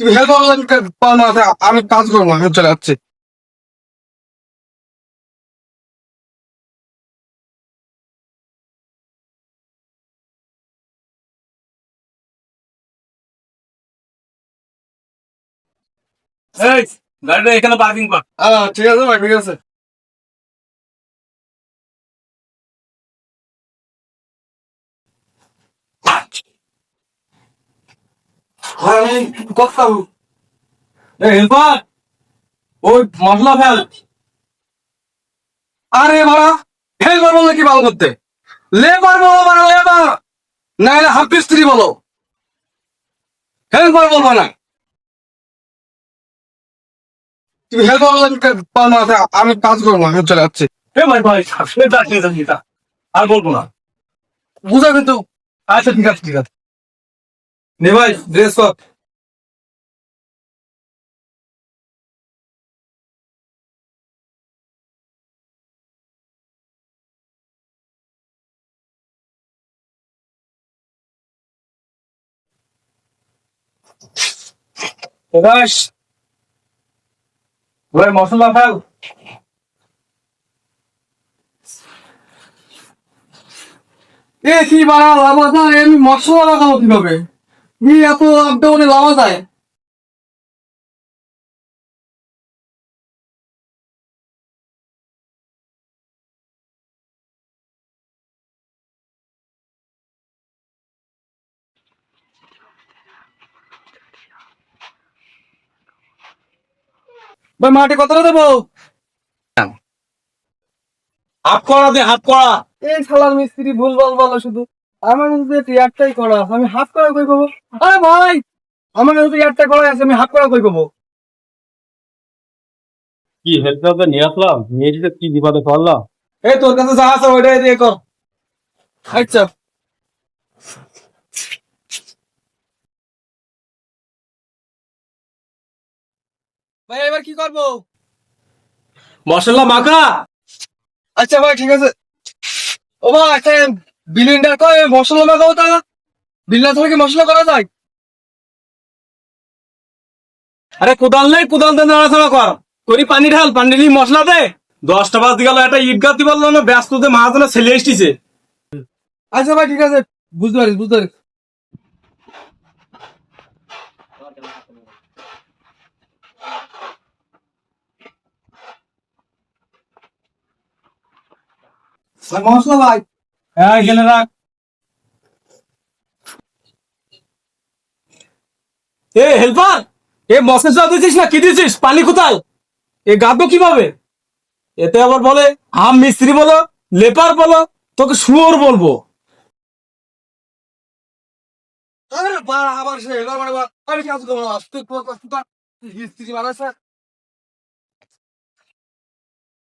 তুমি হেল্প পাও না তা আমি কাজ করব আমি চলে যাচ্ছি। এই গাড়িটা এখানে পার্কিং কর। ঠিক আছে ভাই ঠিক আছে। আমি এই হেল্পার ওই মশলা ফেল। আরে বাড়া হেল্পার বললে কি ভালো করতে? লেবার বলো বাড়া লেবার। না হলে হাফ স্ত্রী বলো। হেল্পার বলব না। তুমি হেল্পার না তা আমি কাজ করব আমি চলে যাচ্ছি। ভাই ভাই আর বলব না। বুঝা কিন্তু আচ্ছা ঠিক আছে ঠিক আছে। নে ভাই ড্রেস কর প্রকাশ ভাই মশলা ফেল এ কি বাড়া লাভা যায় আমি মশলা লাগাবো কীভাবে? এত আপডাউনে লাভা যায় ভাই মাটি কতটা দেবো? হাত করা দে হাত করা এই শালার মিস্ত্রি ভুল বল বলো শুধু। আমার মধ্যে টিয়ারটাই করা আছে আমি হাফ করা কই পাবো? আরে ভাই আমার মধ্যে টিয়ারটা করা আছে আমি হাফ করা কই পাবো? কি হেল্পারকে নিয়ে আসলাম? নিয়ে এসে কি বিপদে পড়লাম? এই তোর কাছে যা আছে ওইটাই দিয়ে কর। আচ্ছা। ভাই এবার কি করব? মশলা মাখা! আচ্ছা ভাই ঠিক আছে। ও ভাই বিলিন্ডার কয়, মশলা মাখাবো তা? বিলিন্ডার থেকে মশলা করা যায়? আরে কোদাল নেই, কোদাল দিয়ে নাড়াচাড়া কর। করি পানি ঢাল, পানি ঢালি মশলা দে। দশটা বাজ গেল, একটা ইট গাঁতি বলল না, ব্যস্ত দে মাহাজনে ছেলে এসেছে। আচ্ছা ভাই, ঠিক আছে, বুঝতে পারিস বুঝতে পারিস। মশলা ভাই হ্যাঁ রাখ। এ, হেল্পার! এ মশলা দিয়েছিস না? কি দিয়েছিস পানি কোথায় এ গাদো কীভাবে? এতে আবার বলে, আম মিস্ত্রি বলো, লেপার বলো, তোকে শুয়োর বলব। আবার সে এবার মানে আমি কাজ করব